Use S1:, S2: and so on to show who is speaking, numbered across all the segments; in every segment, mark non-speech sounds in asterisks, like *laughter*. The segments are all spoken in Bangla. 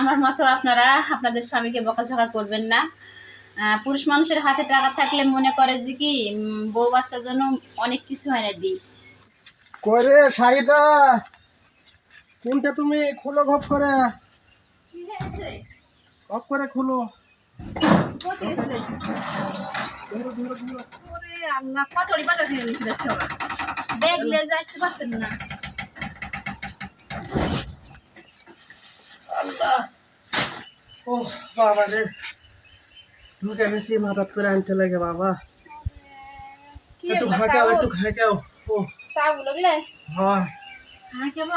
S1: আমার মতো আপনারা আপনাদের স্বামীকে বকাঝকা করবেন না। পুরুষ মানুষের হাতে টাকা থাকলে মনে করে যে কি বউ বাচ্চার জন্য অনেক কিছু হয় না দিই।
S2: করে সাইদা কোনটা তুমি খুলো ঘপ করে? ঘপ করে খুলো।
S1: কতড়ি বাজার কিনে নিয়েছিল দেখলে আসতে পারতেন না।
S2: আল্লাহ ও বাবা রে ঢুকে গেছি মারাত করে আনতে লাগে বাবা
S1: কি
S2: একটু
S1: এগুলা
S2: ঘাকাও
S1: চাউল?
S2: একটু ঘাকাও ও
S1: চাউল ওগুলা?
S2: হ্যাঁ
S1: হ্যাঁ, খাব?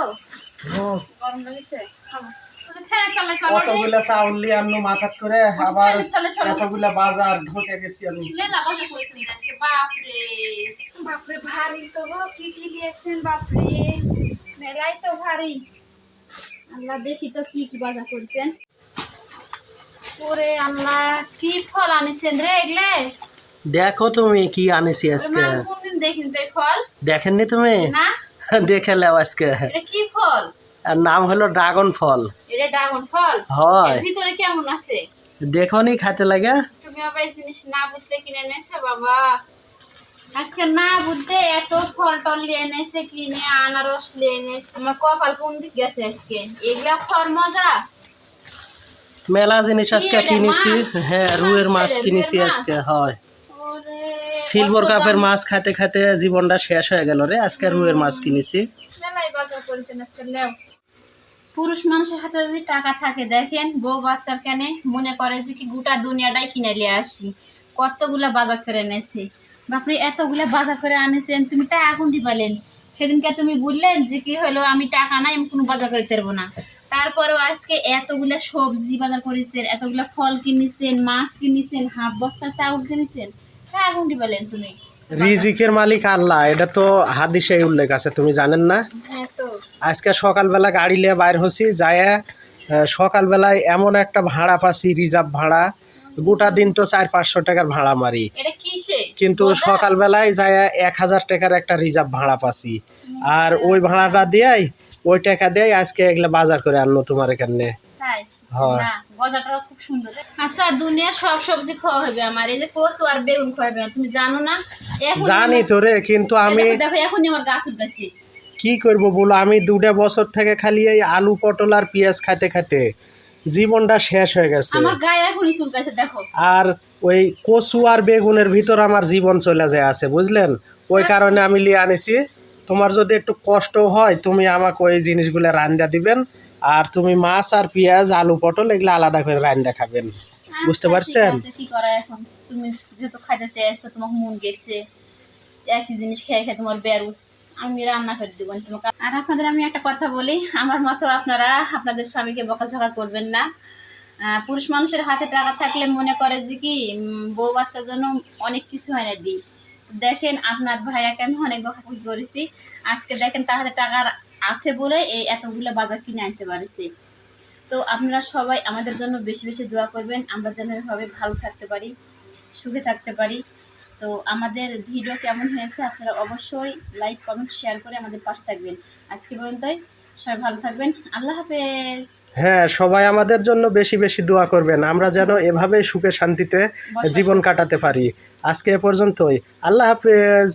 S2: ও
S1: গরম লাগছে? খাব। তুমি ফ্যানের তলায় চলো রে।
S2: কতগুলা চাউল নিয়ে আনলো মাথাত করে আবার
S1: ফ্যানের তলায় চলো।
S2: এতগুলা বাজার ঢুকে গেছি আমি
S1: মেলা বাজার করেছেন আজকে, বাপরে। বাপরে, ভারী তো গো, কি কি নিয়েছেন, বাপরে। মেলাই তো ভারী। আল্লাহ দেখি তো কি কি বাজার করেছেন। ওরে আল্লাহ কি ফল আনিছেন রে এগুলে?
S2: দেখো তুমি কি আনেছি আজকে।
S1: কোনদিন দেখিনি তো ফল।
S2: দেখেননি তুমি?
S1: না? *laughs*
S2: দেখে লেও আজকে।
S1: এটা কি ফল?
S2: আর নাম হলো ড্রাগন ফল।
S1: এটা ড্রাগন ফল?
S2: হয়।
S1: ভিতরে কেমন আছে?
S2: দেখনি খাতে লাগে।
S1: তুমি আবার জিনিস না বুঝতে কিনে এনেছে বাবা। আজকে না বুঝতে এত ফল টল নিয়ে এনেছে কিনে আনারস নিয়ে এনেছে। আমার কপাল কোন দিক গেছে আজকে? এগুলা খর মজা?
S2: মেলা জিনিস আজকে কিনেছি? হ্যাঁ রুয়ের
S1: মাছ
S2: কিনেছি আজকে হয়। সিলভার কাপের মাছ খাতে খাতে জীবনটা শেষ হয়ে গেল রে। আজকে রুয়ের মাছ কিনেছি।
S1: মেলাই বাজার করেছেন আজকে লেও পুরুষ মানুষের হাতে যদি টাকা থাকে দেখেন বউ বাচ্চার কেনে মনে করে যে কি গোটা দুনিয়াটাই কিনে নিয়ে আসি। কতগুলা বাজার করে এনেছে। বাপরে এতগুলা বাজার করে আনেছেন তুমি টাকা কোনটি পেলেন? সেদিনকে তুমি বললেন যে কি হলো আমি টাকা নাই আমি কোনো বাজার করে পারব না। তারপরেও আজকে এতগুলা সবজি বাজার করেছেন এতগুলা ফল কিনেছেন মাছ কিনেছেন হাফ বস্তা চাউল কিনেছেন টাকা কোনটি পেলেন তুমি?
S2: রিজিকের মালিক আল্লাহ এটা তো হাদিসে উল্লেখ আছে তুমি জানেন না?
S1: হ্যাঁ
S2: আজকে সকালবেলা গাড়ি নিয়ে বাইর হচ্ছি যায় সকালবেলায় এমন একটা ভাড়া পাচ্ছি রিজার্ভ ভাড়া গোটা দিন তো চার পাঁচশো টাকার ভাড়া মারি। কিন্তু? সকালবেলায় যায় এক হাজার টাকার একটা রিজার্ভ ভাড়া পাচ্ছি। আর ওই ভাড়াটা দিয়াই ওই টাকা দিয়াই আজকে এগুলো বাজার করে আনলো তোমার এখানে।
S1: আচ্ছা দুনিয়া সব সবজি খাওয়া হবে আমার। এই যে কচু আর বেগুন খাওয়াবে না তুমি জানো না?
S2: জানি তো রে কিন্তু আমি
S1: দেখো এখনই আমার গাছ উঠতেছে।
S2: কি করব বলো? আমি দুটা বছর থেকে খালি এই আলু পটল আর পেঁয়াজ খাইতে খাইতে। জীবনটা শেষ হয়ে গেছে।
S1: আমার গায়ে এখনই চুলকাইছে দেখো।
S2: আর ওই কচু আর বেগুনের ভিতর আমার জীবন চলে যায় আছে বুঝলেন? ওই কারণে আমি লিয়ে আনেছি। তোমার যদি একটু কষ্ট হয় তুমি আমাকে ওই জিনিসগুলো রান্না দিবেন। আর তুমি মাছ আর পেঁয়াজ আলু পটল এগুলো আলাদা করে রান্না খাবেন। বুঝতে
S1: আচ্ছা,
S2: পারছেন?
S1: ঠিক কি করা এখন? তুমি যেহেতু খাইতে চাইছো তোমাকে মন গেছে একই জিনিস খেয়ে খেয়ে তোমার বেরুস আমি রান্না করে দেবো তোমাকে আর আপনাদের আমি একটা কথা বলি, আমার মতো আপনারা আপনাদের স্বামীকে বকাঝকা করবেন না। পুরুষ মানুষের হাতে টাকা থাকলে মনে করে যে কি বউ বাচ্চার জন্য অনেক কিছু হয় না দিই। দেখেন আপনার ভাইয়াকে আমি অনেক বকাবকি করেছি। আজকে দেখেন তার হাতে টাকা আছে বলে এই এতগুলো বাজার কিনে আনতে পারেছি। তো আপনারা সবাই আমাদের জন্য বেশি বেশি দোয়া করবেন। আমরা যেন এভাবে ভালো থাকতে পারি, সুখে থাকতে পারি। তো আমাদের ভিডিও কেমন হয়েছে আপনারা অবশ্যই লাইক কমেন্ট শেয়ার করে আমাদের পাশে থাকবেন। আজকে পর্যন্তই সবাই ভালো থাকবেন। আল্লাহ হাফেজ।
S2: হ্যাঁ সবাই আমাদের জন্য বেশি বেশি দোয়া করবেন। আমরা যেন এভাবে সুখে শান্তিতে জীবন কাটাতে পারি। আজকে এ পর্যন্তই। আল্লাহ হাফেজ।